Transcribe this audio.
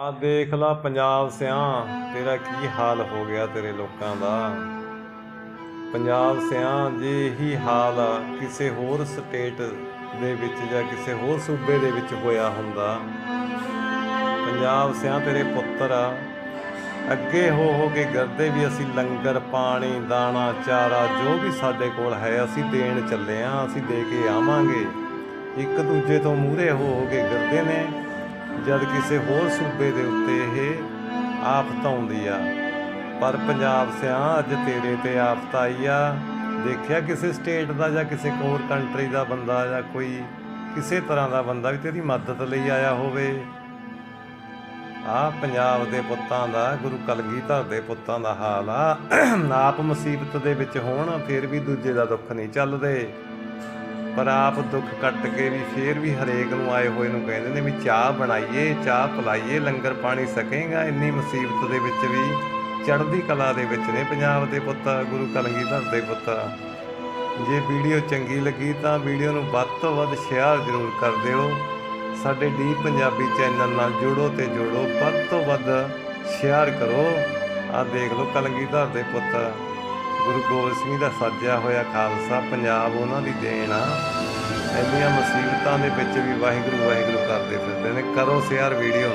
ਆ ਦੇਖ ਲਾ ਪੰਜਾਬ ਸਿਆਂ ਤੇਰਾ ਕੀ ਹਾਲ ਹੋ ਗਿਆ ਤੇਰੇ ਲੋਕਾਂ ਦਾ? ਪੰਜਾਬ ਸਿਆਂ ਜੇ ਇਹੀ ਹਾਲ ਕਿਸੇ ਹੋਰ ਸਟੇਟ ਦੇ ਵਿੱਚ ਜਾਂ ਕਿਸੇ ਹੋਰ ਸੂਬੇ ਦੇ ਵਿੱਚ ਹੋਇਆ ਹੁੰਦਾ। ਪੰਜਾਬ ਸਿਆਂ ਤੇਰੇ ਪੁੱਤਰ ਆ। ਅੱਗੇ ਹੋ ਹੋ ਕੇ ਗਰਦੇ ਵੀ ਅਸੀਂ ਲੰਗਰ, ਪਾਣੀ, ਦਾਣਾ, ਚਾਰਾ, ਜੋ ਵੀ ਸਾਡੇ ਕੋਲ ਹੈ, ਅਸੀਂ ਦੇਣ ਚੱਲੇ ਆ, ਅਸੀਂ ਦੇ ਕੇ ਆਵਾਂਗੇ। ਇੱਕ ਦੂਜੇ ਤੋਂ ਮੂਹਰੇ ਹੋ ਹੋ ਕੇ ਕਰਦੇ ਨੇ। ਜਦ ਕਿਸੇ ਹੋਰ ਸੂਬੇ ਦੇ ਉੱਤੇ ਇਹ ਆਫਤ ਆਉਂਦੀ ਆ। ਪਰ ਪੰਜਾਬ ਸਿਆਂ ਅੱਜ ਤੇਰੇ ਤੇ ਆਫਤ ਆਈ ਆ। ਦੇਖਿਆ ਕਿਸੇ ਸਟੇਟ ਦਾ ਜਾਂ ਕਿਸੇ ਹੋਰ ਕੰਟਰੀ ਦਾ ਬੰਦਾ ਜਾਂ ਕੋਈ ਕਿਸੇ ਤਰ੍ਹਾਂ ਦਾ ਬੰਦਾ ਵੀ ਤੇਰੀ ਮਦਦ ਲਈ ਆਇਆ ਹੋਵੇ। ਆ ਪੰਜਾਬ ਦੇ ਪੁੱਤਾਂ ਦਾ, ਗੁਰੂ ਕਲਗੀਧਰ ਦੇ ਪੁੱਤਾਂ ਦਾ ਹਾਲ ਆ। ਆਪ ਮੁਸੀਬਤ ਦੇ ਵਿੱਚ ਹੋਣ, ਫਿਰ ਵੀ ਦੂਜੇ ਦਾ ਦੁੱਖ ਨਹੀਂ ਚੱਲਦੇ। ਪਰ ਆਪ ਦੁੱਖ ਕੱਟ ਕੇ ਵੀ ਫੇਰ ਵੀ ਹਰੇਕ ਨੂੰ ਆਏ ਹੋਏ ਨੂੰ ਕਹਿੰਦੇ ਨੇ ਵੀ ਚਾਹ ਬਣਾਈਏ, ਚਾਹ ਪਲਾਈਏ, ਲੰਗਰ ਪਾਣੀ ਸਕੇਗਾ। ਇੰਨੀ ਮੁਸੀਬਤ ਦੇ ਵਿੱਚ ਵੀ ਚੜ੍ਹਦੀ ਕਲਾ ਦੇ ਵਿੱਚ ਨੇ ਪੰਜਾਬ ਦੇ ਪੁੱਤ, ਗੁਰੂ ਕਲਗੀਧਰ ਦੇ ਪੁੱਤ। ਜੇ ਵੀਡੀਓ ਚੰਗੀ ਲੱਗੀ ਤਾਂ ਵੀਡੀਓ ਨੂੰ ਵੱਧ ਤੋਂ ਵੱਧ ਸ਼ੇਅਰ ਜ਼ਰੂਰ ਕਰ ਦਿਓ। ਸਾਡੇ ਡੀ ਪੰਜਾਬੀ ਚੈਨਲ ਨਾਲ ਜੁੜੋ ਤੇ ਜੁੜੋ, ਵੱਧ ਤੋਂ ਵੱਧ ਸ਼ੇਅਰ ਕਰੋ। ਆ ਦੇਖ ਲਓ ਕਲਗੀਧਰ ਦੇ ਪੁੱਤ। ਗੁਰੂ ਗੋਬਿੰਦ ਸਿੰਘ ਦਾ ਸਾਜਿਆ ਹੋਇਆ ਖਾਲਸਾ ਪੰਜਾਬ ਉਹਨਾਂ ਦੀ ਦੇਣ ਆ। ਇੰਨੀਆਂ ਮੁਸੀਬਤਾਂ ਦੇ ਵਿੱਚ ਵੀ ਵਾਹਿਗੁਰੂ ਵਾਹਿਗੁਰੂ ਕਰਦੇ ਫਿਰਦੇ ਨੇ। ਕਰੋ ਸ਼ੇਅਰ ਵੀਡੀਓ